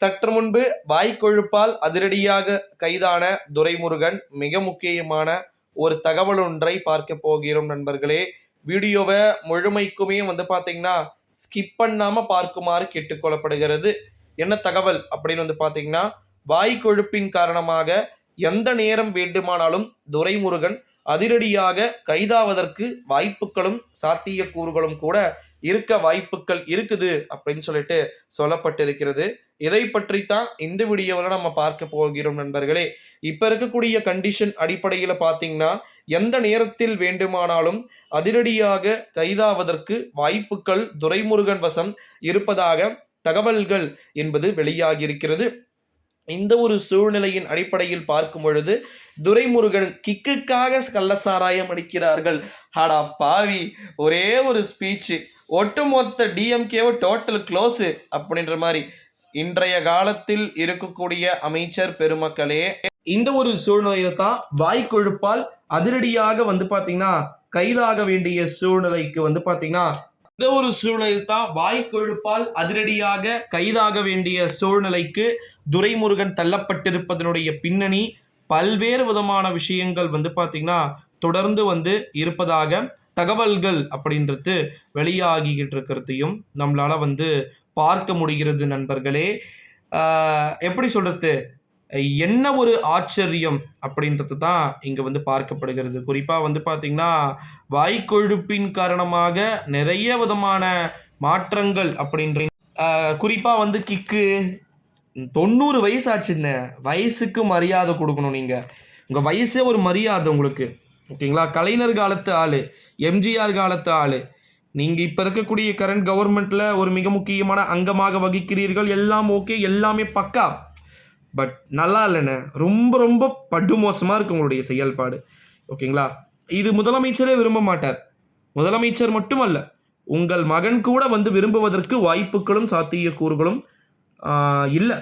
சற்று முன்பு வாய்க்கொழுப்பால் அதிரடியாக கைதான துரைமுருகன் மிக முக்கியமான ஒரு தகவல் ஒன்றை பார்க்க போகிறோம் நண்பர்களே. வீடியோவை முழுமைக்குமே வந்து பார்த்தீங்கன்னா ஸ்கிப் பண்ணாம பார்க்குமாறு கேட்டுக்கொள்ளப்படுகிறது. என்ன தகவல் அப்படின்னு வந்து பார்த்தீங்கன்னா வாய்க்கொழுப்பின் காரணமாக எந்த நேரம் வேண்டுமானாலும் துரைமுருகன் அதிரடியாக கைதாவதற்கு வாய்ப்புகளும் சாத்தியக்கூறுகளும் கூட இருக்க வாய்ப்புகள் இருக்குது அப்படின்னு சொல்லிட்டு சொல்லப்பட்டிருக்கிறது. இதை பற்றி தான் இந்த வீடியோவில் நம்ம பார்க்க போகிறோம் நண்பர்களே. இப்போ இருக்கக்கூடிய கண்டிஷன் அடிப்படையில் பார்த்தீங்கன்னா எந்த நேரத்தில் வேண்டுமானாலும் அதிரடியாக கைதாவதற்கு வாய்ப்புகள் துரைமுருகன் வசம் இருப்பதாக தகவல்கள் என்பது வெளியாகியிருக்கிறது. இந்த ஒரு சூழ்நிலையின் அடிப்படையில் பார்க்கும் பொழுது துரைமுருகன் கிக்குக்காக கள்ளசாராயம் அடிக்கிறார்கள். ஹடா பாவி ஒரே ஒரு ஸ்பீச்சு ஒட்டுமொத்த டிஎம்கேவோ டோட்டல் க்ளோஸு அப்படின்ற மாதிரி. இன்றைய காலத்தில் இருக்கக்கூடிய அமைச்சர் பெருமக்களே இந்த ஒரு சூழ்நிலையில தான் வாய்க்கொழுப்பால் அதிரடியாக வந்து பார்த்தீங்கன்னா கைதாக வேண்டிய சூழ்நிலைக்கு வந்து பார்த்தீங்கன்னா இந்த ஒரு சூழலில் தான் வாய்க்கொழுப்பால் அதிரடியாக கைதாக வேண்டிய சூழ்நிலைக்கு துரைமுருகன் தள்ளப்பட்டிருப்பதனுடைய பின்னணி பல்வேறு விதமான விஷயங்கள் வந்து பார்த்திங்கன்னா தொடர்ந்து வந்து இருப்பதாக தகவல்கள் அப்படின்றது வெளியாகிக்கிட்டு இருக்கிறதையும் நம்மளால் வந்து பார்க்க முடிகிறது நண்பர்களே. எப்படி சொல்கிறது என்ன ஒரு ஆச்சரியம் அப்படின்றது தான் இங்கே வந்து பார்க்கப்படுகிறது. குறிப்பாக வந்து பார்த்திங்கன்னா வாய்க்கொழுப்பின் காரணமாக நிறைய விதமான மாற்றங்கள் அப்படின்ற குறிப்பாக வந்து கிக்கு தொண்ணூறு வயசு ஆச்சுன்னு வயசுக்கு மரியாதை கொடுக்கணும் நீங்கள் உங்கள் வயசே ஒரு மரியாதை உங்களுக்கு. ஓகேங்களா? கலைஞர் காலத்து ஆள் எம்ஜிஆர் காலத்து ஆள். நீங்கள் இப்போ இருக்கக்கூடிய கரண்ட் கவர்மெண்ட்டில் ஒரு மிக முக்கியமான அங்கமாக வகிக்கிறீர்கள். எல்லாம் ஓகே எல்லாமே பக்கா. பட் நல்லா இல்லைண்ணே. ரொம்ப ரொம்ப படுமோசமாக இருக்கு உங்களுடைய செயல்பாடு. ஓகேங்களா? இது முதலமைச்சரே விரும்ப மாட்டார். முதலமைச்சர் மட்டுமல்ல உங்கள் மகன் கூட வந்து விரும்புவதற்கு வாய்ப்புகளும் சாத்தியக்கூறுகளும் இல்லை.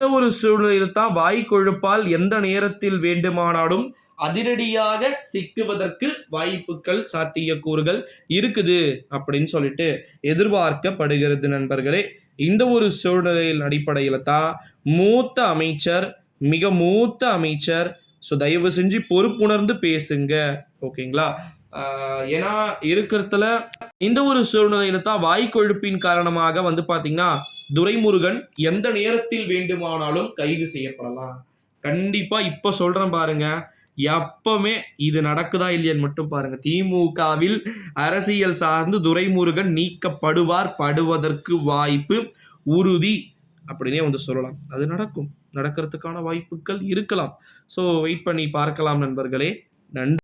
எந்த ஒரு சூழ்நிலையில் தான் வாய்க்கொழுப்பால் எந்த நேரத்தில் வேண்டுமானாலும் அதிரடியாக சிக்குவதற்கு வாய்ப்புகள் சாத்தியக்கூறுகள் இருக்குது அப்படின்னு சொல்லிட்டு எதிர்பார்க்கப்படுகிறது நண்பர்களே. இந்த ஒரு சூழ்நிலையின் அடிப்படையில் தான் மூத்த அமைச்சர் மிக மூத்த அமைச்சர். ஸோ தயவு செஞ்சு பொறுப்புணர்ந்து பேசுங்க. ஓகேங்களா? ஏன்னா இருக்கிறதுல இந்த ஒரு சூழ்நிலையில தான் வாய்க்கொழுப்பின் காரணமாக வந்து பாத்தீங்கன்னா துரைமுருகன் எந்த நேரத்தில் வேண்டுமானாலும் கைது செய்யப்படலாம். கண்டிப்பா இப்ப சொல்றேன் பாருங்க. எப்பவுமே இது நடக்குதா இல்லையான்னு மட்டும் பாருங்க. திமுகவில் அரசியல் சார்ந்து துரைமுருகன் நீக்கப்படுவார் படுவதற்கு வாய்ப்பு உறுதி அப்படின்னே வந்து சொல்லலாம். அது நடக்கும். நடக்கிறதுக்கான வாய்ப்புகள் இருக்கலாம். ஸோ வெயிட் பண்ணி பார்க்கலாம் நண்பர்களே. நன்றி.